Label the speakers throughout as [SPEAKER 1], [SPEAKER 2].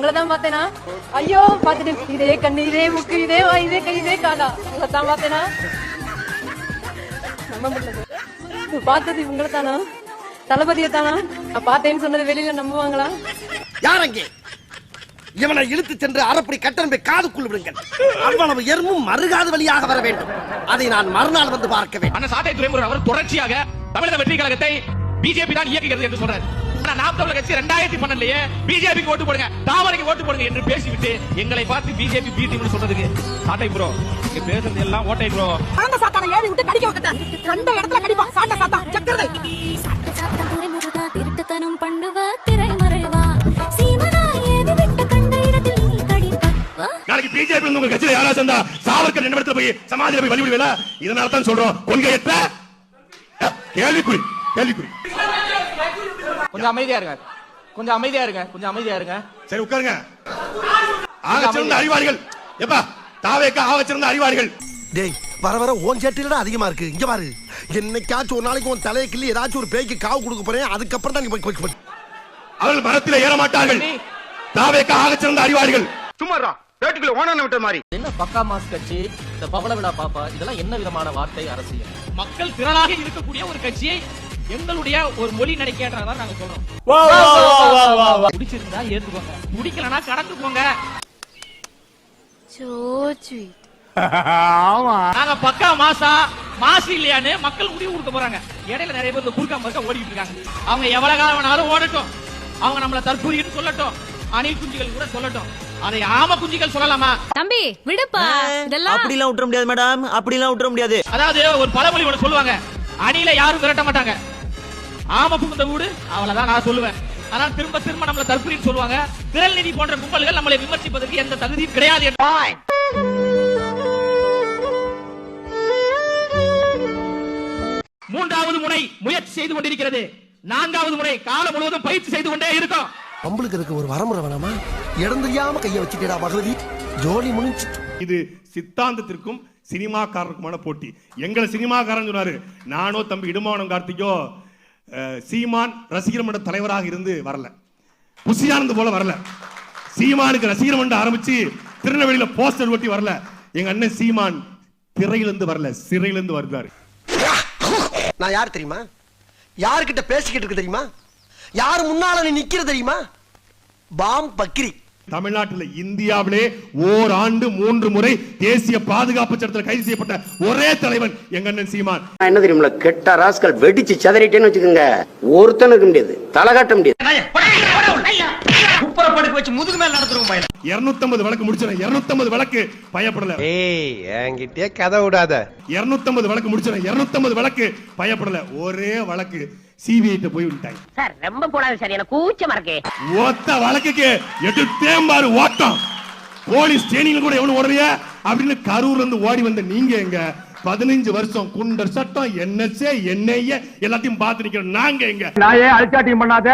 [SPEAKER 1] உங்களை தான் பார்த்தேனா? ஐயோ பார்த்துட்டு இதே கண்ணு இதே முக்கு இதே வா இதே கை இதே காலா உங்களை தான் பார்த்தேனா? நம்ப முடியல. பார்த்தது உங்களை தானா தளபதியை தானா நான் பார்த்தேன்னு சொன்னது வெளியில நம்புவாங்களா?
[SPEAKER 2] யார் அங்கே இவனை இழுத்து சென்று அறப்படி கட்டணம் போய் காதுக்குள் விடுங்கள். அவ்வளவு எறும்பும் மறுகாது வழியாக வர வேண்டும். அதை நான் மறுநாள் வந்து பார்க்க வேண்டும்.
[SPEAKER 3] அண்ணன் சாட்டை துறைமுருகன் அவர் தொடர்ச்சியாக தமிழக வெற்றி கழகத்தை பிஜேபி தான் இயக்குகிறது என்று சொல்றாரு. ஆனா நாம் தமிழர் கட்சி ரெண்டாயிரத்தி பன்னெண்டுலயே பிஜேபிக்கு ஓட்டு போடுங்க தாமரைக்கு ஓட்டு போடுங்க என்று பேசிவிட்டு எங்களை பார்த்து பிஜேபி பி டீம்னு சொல்றதுக்கு. சாட்டை ப்ரோ இங்க பேசுறது எல்லாம் ஓட்டை ப்ரோ
[SPEAKER 4] சாண்ட சாத்தான ஏறி விட்டு கடிக்க வைக்கட்டேன் கண்ட இடத்துல கடிப்பான் சாண்ட சாத்தா ஜக்கரதை
[SPEAKER 5] சட்டம் துறைமுருகா திருட்டுத்தனம் பண்ணுவா திரைமறைவா சீமனா ஏது விட்டு கண்ட இடத்தில் நீ கடிப்பா.
[SPEAKER 3] நாளைக்கு பிஜேபி வந்து உங்க கட்சியில யாரா சேர்ந்தா சாவர்கர் நினைவிடத்துல போய் சமாதியில போய் வழிவிடுவேல இதனால தான் சொல்றோம். கொள்கையற்ற கேள்விக்குறி கேள்விக்குறி.
[SPEAKER 6] கொஞ்சம் அமைதியா இருங்க. கொஞ்சம் அமைதியா இருங்க. கொஞ்சம் அமைதியா இருங்க.
[SPEAKER 3] சரி உட்காருங்க. ஆக சிறந்த அறிவாளிகள். எப்பா தாவேக்கா ஆக சிறந்த அறிவாளிகள்.
[SPEAKER 2] டேய் வர வர ஓன் சேட்டில அதிகமா இருக்கு. இங்க பாரு. என்னைக்காச்சும் ஒரு நாளைக்கு உன் தலையை கிள்ளி ஏதாச்சும் ஒரு பேய்க்கு காவு கொடுக்க போறேன். அதுக்கப்புறம் தான் நீ போய்
[SPEAKER 3] அவர்கள் மரத்தில் ஏற மாட்டார்கள். தாவேக்கா ஆக சிறந்த அறிவாளிகள்.
[SPEAKER 7] சும்மாரா பேட்டுக்குள்ள ஓனான விட்ட மாதிரி.
[SPEAKER 6] என்ன பக்கா மாஸ் கட்சி? இந்த பவள விழா பாப்பா இதெல்லாம் என்ன விதமான வார்த்தை அரசியல்?
[SPEAKER 8] மக்கள் திரளாக இருக்கக்கூடிய ஒரு கட்சியை எங்களுடைய ஒரு மொழி நடிக்கிறதா நாங்க சொல்றோம். பிடிச்சிருந்தா ஏத்துக்கோங்க. பிடிக்கலனா கடந்து போங்க நாங்க பக்கா மாசா மாசு இல்லையான்னு மக்கள் முடிவு கொடுக்க போறாங்க. இடையில நிறைய பேர் இந்த குறுக்கா மறுக்கா ஓடிட்டு இருக்காங்க. அவங்க எவ்வளவு காலம் வேணாலும் ஓடட்டும். அவங்க நம்மள தற்கூரின்னு சொல்லட்டும். அணில் குஞ்சுகள் கூட சொல்லட்டும். அதை ஆம குஞ்சுகள் சொல்லலாமா?
[SPEAKER 5] தம்பி விடுப்பா. இதெல்லாம்
[SPEAKER 9] அப்படிலாம் விட்டுற முடியாது மேடம். அப்படிலாம் விட்டுற முடியாது.
[SPEAKER 8] அதாவது ஒரு பழமொழி ஒன்று சொல்லுவாங்க. அணில யாரும் விரட்ட மாட்டாங்க. ஆம புகுந்த வீடு? அவ்வளவுதான் நான் சொல்லுவேன். ஆனா திரும்ப திரும்ப நம்மள தற்கொலைன்னு சொல்லுவாங்க. திரள் நிதி போன்ற கும்பல்கள் நம்மளை விமர்சிப்பதற்கு எந்த தகுதியும் கிடையாது மூன்றாவது முறை முயற்சி செய்து கொண்டிருக்கிறது. நான்காவது முறை காலம் முழுவதும் பயிற்சி செய்து கொண்டே இருக்கும்.
[SPEAKER 2] பம்பளுக்கு இருக்க ஒரு வரமுறை வேணாமா? இடம் தெரியாம கைய வச்சுட்டேடா பகவதி ஜோலி முடிஞ்சு.
[SPEAKER 3] இது சித்தாந்தத்திற்கும் சினிமாக்காரருக்குமான போட்டி. எங்களை சினிமாக்காரன் சொன்னாரு நானோ தம்பி இடுமாவனம் கார்த்திகோ சீமான் ரசிகர் மன்ற தலைவராக இருந்து வரல. புசியானது போல வரல. சீமானுக்கு ரசிகர் மன்றம் ஆரம்பிச்சு திருநெல்வேலியில போஸ்டர் ஒட்டி வரல. எங்க அண்ணன் சீமான் திரையிலிருந்து வரல சிறையிலிருந்து வருதாரு
[SPEAKER 2] நான் யார் தெரியுமா? யார்கிட்ட பேசிக்கிட்டு இருக்கு தெரியுமா? யார் முன்னால நீ நிக்கிற தெரியுமா? பாம் பக்ரி.
[SPEAKER 3] தமிழ்நாட்டில் இந்தியாவிலே ஓராண்டு மூன்று முறை தேசிய பாதுகாப்பு சட்டத்தில் கைது செய்யப்பட்ட ஒரே தலைவன் எங்க அண்ணன் சீமான்.
[SPEAKER 7] என்ன தெரியுமில கெட்ட ராஸ்கல் வெடிச்சு செதறிட்டேன்னு வச்சுக்கோங்க. ஒருத்தனும் இருக்க முடியாது. தலை காட்ட முடியாது.
[SPEAKER 9] குப்பரப்படுக்க வச்சு முதுகு மேல நடத்துறோம் பையன்
[SPEAKER 3] 250 வழக்கு முடிச்சிட 250 வழக்கு பயப்படல.
[SPEAKER 7] ஏய் என்கிட்டயே கதை விடாத.
[SPEAKER 3] 250 வழக்கு முடிச்சிட 250 வழக்கு பயப்படல. ஒரே வழக்கு. சிபிஐ கிட்ட போய் விட்டாங்க
[SPEAKER 4] சார் ரொம்ப போடாது சார் எனக்கு கூச்சமா இருக்கு
[SPEAKER 3] ஒத்த வழக்குக்கு எடுத்தேன் பாரு ஓட்டம். போலீஸ் ட்ரெயினிங்ல கூட எவனும் ஓடலையா? அப்படின்னு கரூர்ல இருந்து ஓடி வந்த நீங்க எங்க? பதினஞ்சு வருஷம் குண்டர் சட்டம் என்எஸ்ஏ என்ஐஏ எல்லாத்தையும் பார்த்து நிக்கிறோம் நாங்க எங்க?
[SPEAKER 7] நாயே அழிச்சாட்டியும் பண்ணாத.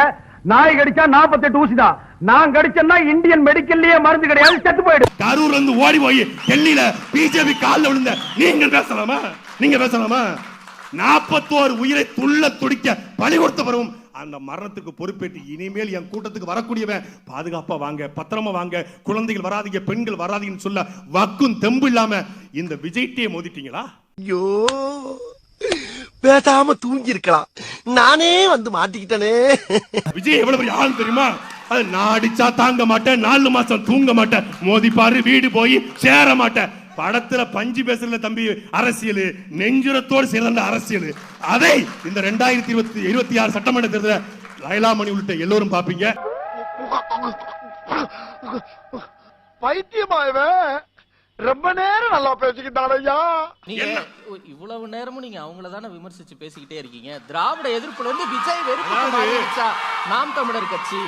[SPEAKER 7] நாய் கடிச்சா நாற்பத்தெட்டு ஊசிதான். நான் கடிச்சேன்னா இந்தியன் மெடிக்கல்லயே மருந்து கிடையாது செத்து போயிடு
[SPEAKER 3] கரூர்ல இருந்து ஓடி போய் டெல்லியில பிஜேபி கால்ல விழுந்த நீங்க பேசலாமா? நீங்க பேசலாமா? நாற்பத்தோரு உயிரை துள்ள துடிக்க பலி கொடுத்த பிறகும் அந்த மரணத்துக்கு பொறுப்பேற்று இனிமேல் என் கூட்டத்துக்கு வரக்கூடியவன் பாதுகாப்பா வாங்க பத்திரமா வாங்க குழந்தைகள் வராதீங்க பெண்கள் வராதீங்கன்னு சொல்ல வக்கும் தெம்பு இல்லாம இந்த விஜய்டியை மோதிட்டீங்களா?
[SPEAKER 2] ஐயோ பேசாம தூங்கி இருக்கலாம் நானே வந்து மாட்டிக்கிட்டனே.
[SPEAKER 3] விஜய் எவ்வளவு பெரிய ஆள் தெரியுமா? அது நான் அடிச்சா தாங்க மாட்டேன் நாலு மாசம் தூங்க மாட்டேன். மோதிப்பாரு வீடு போய் சேர மாட்டேன். படத்துல பஞ்சு பேசுறதுல தம்பி அரசியல் நெஞ்சுரத்தோடு சேர்ந்த அரசியல். அதை இந்த ரெண்டாயிரத்தி இருபத்தி இருபத்தி ஆறு சட்டமன்ற தேர்தல லைலாமணி உள்ளிட்ட எல்லோரும் பாப்பீங்க
[SPEAKER 7] பைத்தியமாயவன். ரொம்ப நேரம் நல்லா பேசிக்கிட்டான் ஐயா
[SPEAKER 6] நீங்க இவ்வளவு நேரமும் நீங்க அவங்கள தானே விமர்சிச்சு பேசிக்கிட்டே இருக்கீங்க? திராவிட எதிர்ப்புல இருந்து விஜய் வெறுப்பு? நாம் தமிழர் கட்சி.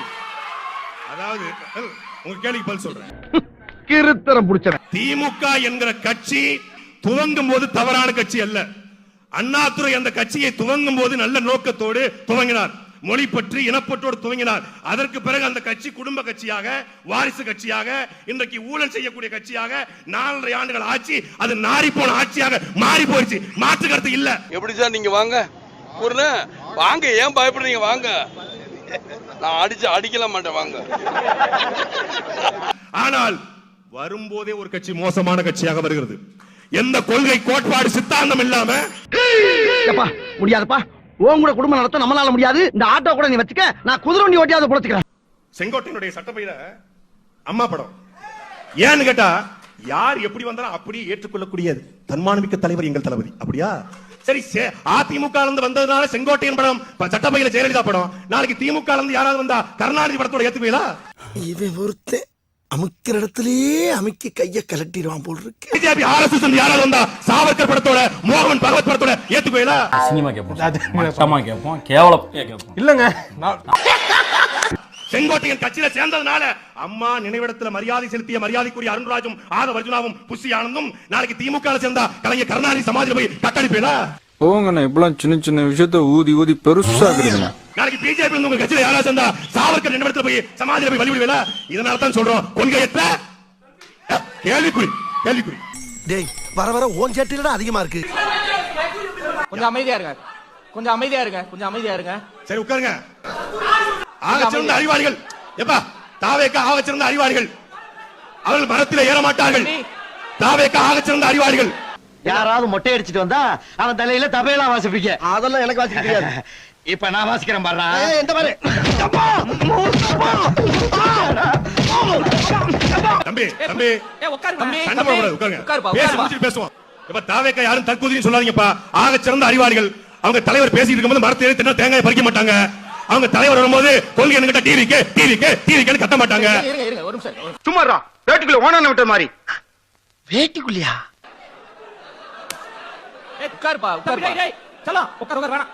[SPEAKER 3] அதாவது உங்க கேள்விக்கு பதில் சொல்றேன்.
[SPEAKER 7] கிருத்தரம் புடிச்சவன்.
[SPEAKER 3] திமுக என்கிற கட்சி துவங்கும் போது தவறான கட்சி அல்ல. அண்ணாதுரை அந்த கட்சியை துவங்கும் போது நல்ல நோக்கத்தோடு துவங்கினார். மொழி பற்றி இனப்பற்றோடு துவங்கினார். அதற்கு பிறகு அந்த கட்சி குடும்ப கட்சியாக வாரிசு கட்சியாக இன்றைக்கு ஊழல் செய்யக்கூடிய கட்சியாக நாலரை ஆண்டுகள் ஆட்சி அது நாரி போன ஆட்சியாக மாறி போயிடுச்சு. மாற்று கருத்து இல்ல.
[SPEAKER 10] எப்படி சார் நீங்க வாங்க? வாங்க ஏன் பயப்படுறீங்க? வாங்க. நான் அடிச்சு அடிக்கல மாட்டேன். வாங்க.
[SPEAKER 3] ஆனால் வரும்போதே ஒரு கட்சி மோசமான கட்சியாக வருகிறது. எந்த கொள்கை கோட்பாடு சித்தாந்தம் இல்லாம
[SPEAKER 2] முடியாதுப்பா. உன் கூட குடும்பம் நடத்த நம்மளால முடியாது. இந்த ஆட்டோ கூட நீ வச்சுக்க. நான் குதிரை வண்டி ஓட்டியாவது புழைச்சுக்கிறேன்.
[SPEAKER 3] செங்கோட்டையினுடைய சட்டப்பையில அம்மா படம். ஏன்னு கேட்டா யார் எப்படி வந்தாலும் அப்படியே ஏற்றுக்கொள்ளக்கூடியது. தன்மானமிக்க தலைவர் எங்கள் தளபதி. அப்படியா? சரி அதிமுக இருந்து வந்ததுனால செங்கோட்டையன் படம் சட்டப்பையில ஜெயலலிதா படம். நாளைக்கு திமுக இருந்து யாராவது வந்தா கருணாநிதி படத்தோட ஏத்துக்குவீங்களா
[SPEAKER 2] இவன் ஒருத்தன். அமுக்கிற இடத்துலயே அமுக்கி கைய கலட்டிடுவான் போல் இருக்கு.
[SPEAKER 3] பிஜேபி ஆர்எஸ்எஸ் யாராவது வந்தா சாவர்கர் படத்தோட மோகன் பகவத் படத்தோட ஏத்துக்குவீங்களா
[SPEAKER 11] சினிமா கேட்போம் மட்டமா கேட்போம் கேவலம்
[SPEAKER 7] இல்லங்க.
[SPEAKER 3] செங்கோட்டையன் கட்சியில சேர்ந்ததுனால அம்மா நினைவிடத்துல மரியாதை செலுத்திய மரியாதைக்குரிய அருண்ராஜும் ஆதவ அர்ஜுனாவும் புஷி ஆனந்தும் நாளைக்கு திமுக சேர்ந்தா கலைஞர் கருணாநிதி சமாதியில போய் கட்டடிப்பீங்களா
[SPEAKER 11] போங்கண்ணா இப்பெல்லாம் சின்ன சின்ன விஷயத்த ஊதி ஊதி பெருசாக்குறீங்க
[SPEAKER 3] நாளைக்கு பிஜேபி வந்து உங்க கட்சியில யாராவது சேர்ந்தா சாவர்கர் நினைவிடத்துல போய் சமாதியில போய் வழிவிடுவீங்களா இதனால தான் சொல்றோம். கொள்கையற்ற கேள்விக்குறி கேள்விக்குறி.
[SPEAKER 2] டேய் வர வர ஓன் சேட்டில அதிகமா இருக்கு.
[SPEAKER 6] கொஞ்சம் அமைதியா இருங்க. கொஞ்சம் அமைதியா இருங்க. கொஞ்சம் அமைதியா இருங்க.
[SPEAKER 3] சரி உட்காருங்க. ஆக சிறந்த அறிவாளிகள். எப்பா தாவேக்கா ஆக சிறந்த அறிவாளிகள். அவர்கள் மரத்திலே ஏற மாட்டார்கள். தாவேக்கா ஆக சிறந்த அறிவாளிகள்.
[SPEAKER 9] யாராவது மொட்டை அடிச்சிட்டு வந்தா அவன் தலையில தபையெல்லாம் வாசிப்பீங்க
[SPEAKER 2] அதெல்லாம் எனக்கு வாசிக்க தெரியாது.
[SPEAKER 9] இப்ப நான் வாசிக்கிறேன் பாரு
[SPEAKER 2] ஏய், இந்த பாரு!
[SPEAKER 3] தம்பி தம்பி.
[SPEAKER 6] உட்காருங்க.
[SPEAKER 3] பேசுவோம். இப்ப தாவேக்கா யாரும் தற்கொலைன்னு சொல்லாதீங்கப்பா. ஆக சிறந்த அறிவாளிகள். அவங்க தலைவர் பேசிட்டு இருக்கும்போது மரத்தை தின்னா தேங்காய் பறிக்க மாட்டாங்க. அவங்க தலைவர் வரும்போது கொள்கை என்கிட்ட டிவிக்கு டிவிக்கு டிவிக்கு கத்த மாட்டாங்க.
[SPEAKER 6] இருங்க இருங்க ஒரு நிமிஷம் ஒரு-
[SPEAKER 7] சும்மாரா வேட்டுக்குள்ள ஓனான விட்ட மாதிரி.
[SPEAKER 2] வேட்டிக்குள்ளியா?
[SPEAKER 6] உட்காருப்பா உட்காருப்பா
[SPEAKER 8] செல்லம், உட்காரு உட்காரு வேணாம்.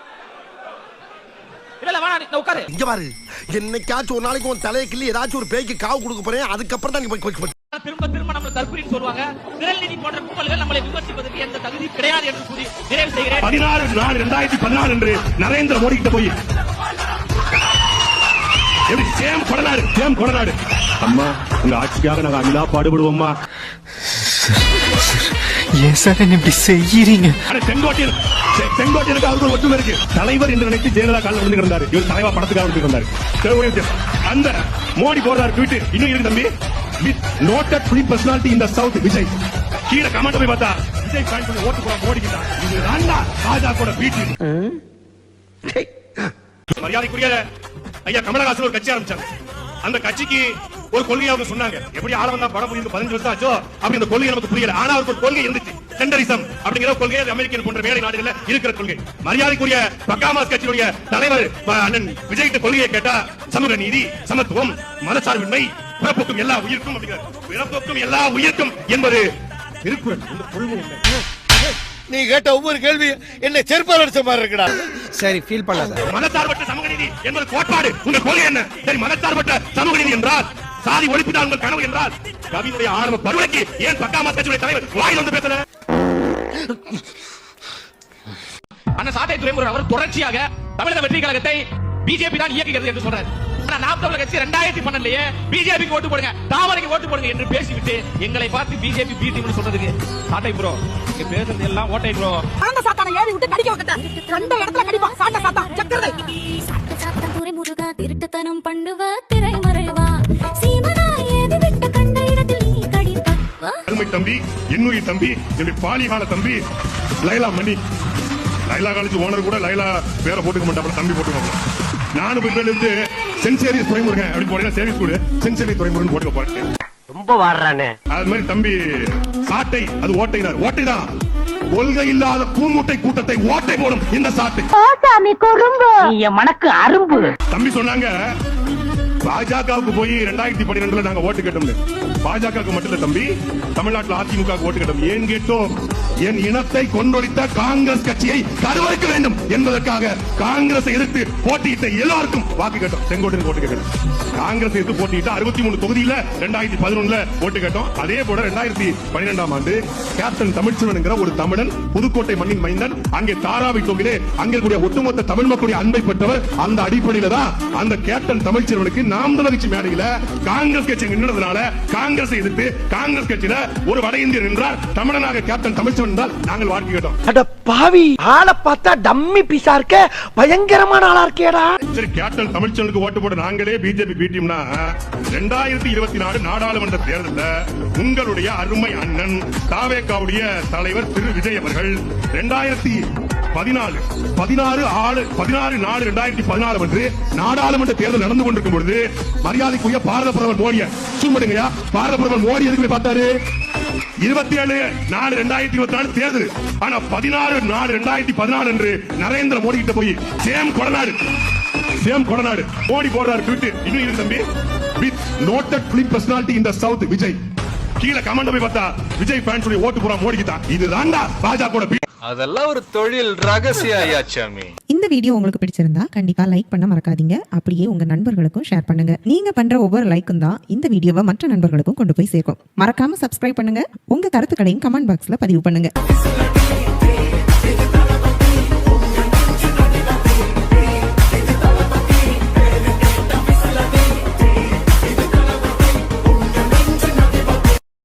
[SPEAKER 8] இல்ல நீ உட்காரு.
[SPEAKER 2] இங்க பாரு. என்னைக்காச்சும் ஒரு நாளைக்கு உன் தலையை கிள்ளி ஏதாச்சும் ஒரு பேய்க்கு காவு கொடுக்க போறேன் அதுக்கப்புறம் தான் நீ போய் போய் போய்
[SPEAKER 8] திரும்ப திரும்ப சொல்லுவாங்க. விரல் நிதி போன்ற கும்பல்கள் நம்மளை விமர்சிப்பதற்கு எந்த தகுதி கிடையாது என்று கூறி நிறைவு செய்கிறேன்.
[SPEAKER 3] பதினாறு நாலு ரெண்டாயிரத்தி பதினாலு அன்று நரேந்திர மோடி கிட்ட போய் எப்படி? Same Kodanad same Kodanad. அம்மா உங்க ஆட்சிக்காக நாங்க அமிலா பாடுபடுவோம்மா.
[SPEAKER 11] ஏன் சார் என்ன இப்படி செய்யறீங்க?
[SPEAKER 3] அட செங்கோட்டையன் செ- செங்கோட்டையனுக்கு அவருக்கு ஒரு ஒற்றுமை இருக்கு. தலைவர் என்று நினைத்து ஜெயலலிதா காலில் வந்து கிடந்தாரு. இவர் தலைவா படத்துக்காக வந்து கிடந்தாரு. அந்த மோடி போடுறாரு ட்வீட் இன்னும் இருக்கு தம்பி. வித் நோட்டட் ஃபிலிம் பர்சனாலிட்டி இந்த சவுத் விஜய். கீழே கமெண்ட் போய் பார்த்தா விஜய் ஃபேன் பண்ணி ஓட்டு போட மோடி கிட்ட இது தாண்டா பாஜக வீட்டு. மரியாதைக்குரிய ஐயா கமலஹாசன் ஒரு கட்சி ஆரம்பிச்சாங்க. அந்த கட்சிக்கு ஒரு கொள்கையை அவங்க சொன்னாங்க. எப்படி ஆள படம் புரியுது? பதினஞ்சு வருஷம் ஆச்சோ? அப்படி அந்த கொள்கை நமக்கு புரியல. ஆனா அவருக்கு ஒரு கொள்கை இருந்துச்சு. டெண்டரிசம் அப்படிங்கிற கொள்கை அமெரிக்கன் போன்ற வேலை நாடுகள்ல இருக்கிற கொள்கை. மரியாதைக்குரிய பக்காமாஸ் கட்சியுடைய தலைவர் அண்ணன் விஜய் கொள்கையை கேட்டா சமூக நீதி சமத்துவம் மதசார்பின்மை பிறப்புக்கும் எல்லா உயிர்க்கும் அப்படிங்கிற பிறப்புக்கும் எல்லா உயிர்க்கும் என்பது திருக்குறள்?
[SPEAKER 2] நீ கேட்ட ஒவ்வொரு கேள்வி என்ன செருப்பால் அடிச்ச மாதிரி இருக்குடா.
[SPEAKER 7] சரி ஃபீல் பண்ணாத.
[SPEAKER 3] மதசார்பற்ற சமூக நீதி என்பது கோட்பாடு உங்க கொள்கை என்ன? சரி மதசார்பற்ற சமூக நீதி என்றால் சாதி ஒழிப்பு தான் உங்கள் கனவு என்றால் கவிதைய ஆரம்ப பருவலைக்கு ஏன் பக்காமா கட்சியுடைய தலைவர் வாயில் வந்து பேசல?
[SPEAKER 8] அண்ணன் சாட்டை துறைமுருகன் அவர் தொடர்ச்சியாக தமிழக வெற்றி கழகத்தை பிஜேபி தான் இயக்குகிறது என்று சொல்றாரு. நாம் தமிழர் கட்சி ரெண்டாயிரத்தி பன்னெண்டுலயே பிஜேபிக்கு ஓட்டு போடுங்க தாமரைக்கு ஓட்டு போடுங்க என்று பேசிவிட்டு எங்களை பார்த்து பிஜேபி பி டீம்னு சொல்றதுக்கு. சாட்டை ப்ரோ இங்க பேசுறது எல்லாம் ஓட்டை ப்ரோ
[SPEAKER 4] ஆனந்த சாத்தான ஏறி விட்டு கடிக்க வைக்கட்ட. கண்ட இடத்துல கடிப்பான் சாட்ட சாத்தா
[SPEAKER 5] சாப்பிட்ட சாப்பிட்ட துறை முருகா திருட்டுத்தனம் பண்ணுவ
[SPEAKER 3] அருமை தம்பி என்னுடைய தம்பி என்னுடைய பாலிகால தம்பி லைலா மணி. லைலா காலேஜ் ஓனர் கூட லைலா பேரை போட்டுக்க மாட்டாங்க தம்பி போட்டுக்க நானும் போய் பேர் இருந்து சேவியஸ் துறைமுருகன் அப்படி போனீங்கன்னா சேவியஸ் கூட சேவியஸ் துறைமுருகன் போட்டுக்க போறேன்.
[SPEAKER 9] ரொம்ப வாடுறானே.
[SPEAKER 3] அது மாதிரி தம்பி சாட்டை அது ஓட்டைதான் ஓட்டைதான். கொள்கை இல்லாத பூமூட்டை கூட்டத்தை ஓட்டை போடும் இந்த சாட்டை.
[SPEAKER 4] என் மனக்கு அரும்பு.
[SPEAKER 3] தம்பி சொன்னாங்க பாஜகவுக்கு போய் ரெண்டாயிரத்தி பன்னிரெண்டுல நாங்க ஓட்டு கேட்டோம்னு. பாஜக மட்டும் இல்ல தம்பி தமிழ்நாட்டில் அதிமுக ஓட்டு கேட்டோம். ஏன் கேட்டோம்? என் இனத்தை கொண்டொழித்த காங்கிரஸ் கட்சியை கருவறுக்க வேண்டும் என்பதற்காக காங்கிரஸ் எதிர்த்து போட்டியிட்ட எல்லாருக்கும் வாக்கு கேட்டோம். செங்கோட்டையன் ஓட்டு கேட்டோம். காங்கிரஸ் எதிர்த்து போட்டியிட்ட அறுபத்தி மூணு தொகுதியில ரெண்டாயிரத்தி பதினொன்னுல ஓட்டு கேட்டோம். அதே போல ரெண்டாயிரத்தி பன்னிரெண்டாம் ஆண்டு கேப்டன் தமிழ்ச்செல்வன் என்கிற ஒரு தமிழன் புதுக்கோட்டை மண்ணின் மைந்தன் அங்கே தாராவி தொகுதியிலே அங்கே கூடிய ஒட்டுமொத்த தமிழ் மக்களுடைய அன்பை பெற்றவர் அந்த அடிப்படையில தான் அந்த கேப்டன் தமிழ்ச்செல்வனுக்கு நாம் கட்சி மேடையில காங்கிரஸ் கட்சி நின்றதுனால காங்கிரஸ் எதிர்த்து காங்கிரஸ் கட்சியில ஒரு வட இந்தியர் என்றார் தமிழனாக கேப்டன் தமிழ்ச்செல்வன் வந்தால் நாங்கள் வாக்கு கேட்டோம்.
[SPEAKER 2] அட பாவி ஆளை பார்த்தா டம்மி பீஸா இருக்க. பயங்கரமான ஆளா இருக்கேடா.
[SPEAKER 3] சரி கேப்டன் தமிழ்ச்சனுக்கு ஓட்டு போட நாங்களே பிஜேபி பீட்டியம்னா ரெண்டாயிரத்தி இருபத்தி நாலு நாடாளுமன்ற தேர்தலில் உங்களுடைய அருமை அண்ணன் தாவேக்காவுடைய தலைவர் திரு விஜய் அவர்கள் ரெண்டாயிரத்தி பதினாலு பதினாறு ஆறு பதினாறு நாலு ரெண்டாயிரத்தி பதினாறு அன்று நாடாளுமன்ற தேர்தல் நடந்து கொண்டிருக்கும் பொழுது மரியாதைக்குரிய பாரத பிரதமர் மோடிய சும்மாடுங்கயா பாரத பிரதமர் மோடி எதுக்கு பார்த்தாரு? இருபத்தி ஏழு நாலு ரெண்டாயிரத்தி இருபத்தி நாலு தேர்தல். ஆனா பதினாறு நாலு ரெண்டாயிரத்தி பதினாலு அன்று நரேந்திர மோடி கிட்ட போய் சேம் கொடநாடு சேம் கொடநாடு. மோடி போடுறாரு ட்விட்டு. இன்னும் இருக்கு தம்பி. With noted film personality in the south Vijay. கீழே கமெண்ட் போய் பார்த்தா விஜய் ஃபேன்ஸ் ஓட்டு போறா மோடிக்கு தான். இது தாண்டா பாஜக
[SPEAKER 11] அதெல்லாம் ஒரு தொழில் ரகசியம் ஐயா சாமி.
[SPEAKER 4] இந்த வீடியோ உங்களுக்கு பிடிச்சிருந்தா கண்டிப்பா லைக் பண்ண மறக்காதீங்க. அப்படியே உங்க நண்பர்களுக்கும் ஷேர் பண்ணுங்க. நீங்க பண்ற ஒவ்வொரு லைக்கும் தான் இந்த வீடியோவை மற்ற நண்பர்களுக்கும் கொண்டு போய் சேர்க்கும். மறக்காம சப்ஸ்கிரைப் பண்ணுங்க. உங்க கருத்துக்களையும் கமெண்ட் பாக்ஸ்ல பதிவு பண்ணுங்க.